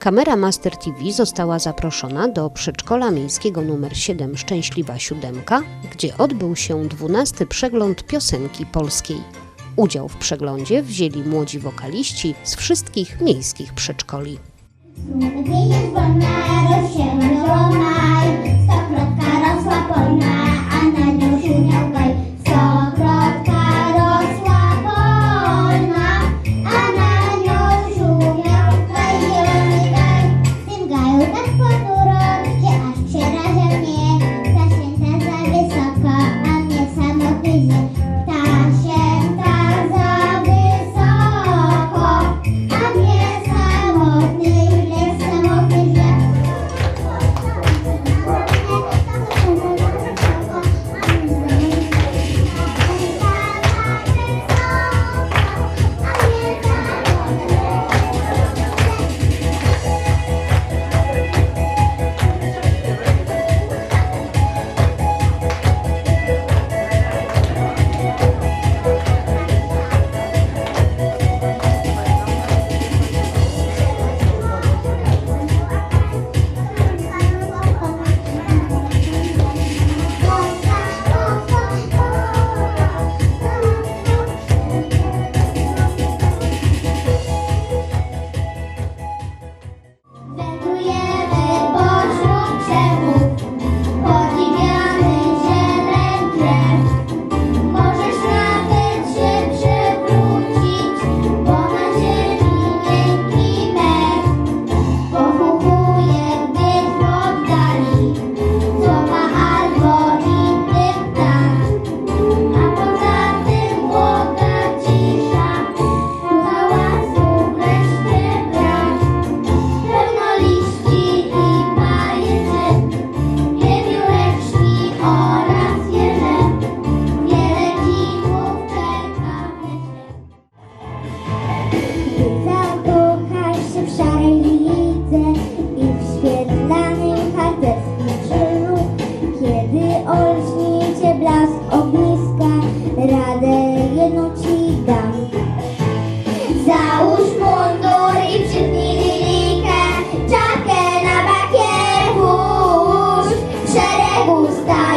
Kamera Master TV została zaproszona do przedszkola miejskiego nr 7 Szczęśliwa Siódemka, gdzie odbył się 12 przegląd piosenki polskiej. Udział w przeglądzie wzięli młodzi wokaliści z wszystkich miejskich przedszkoli. Maj,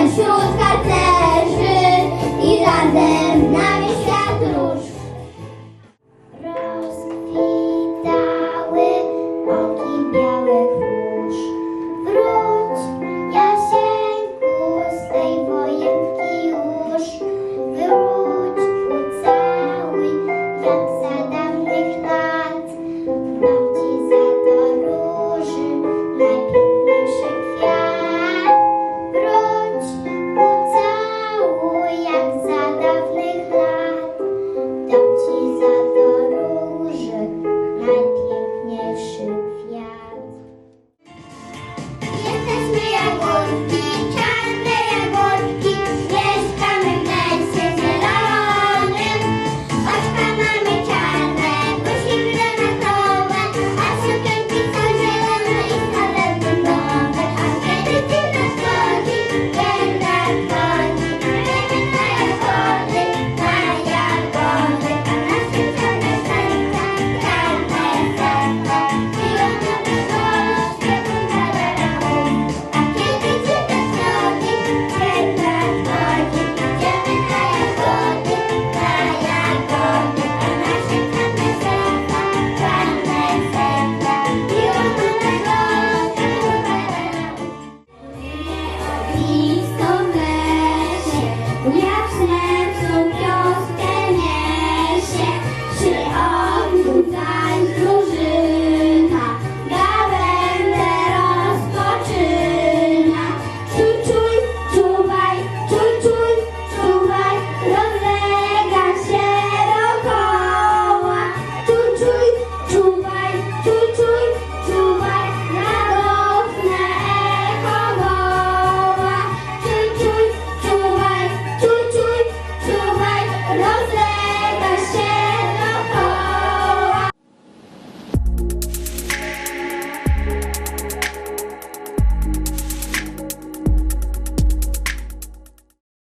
and fill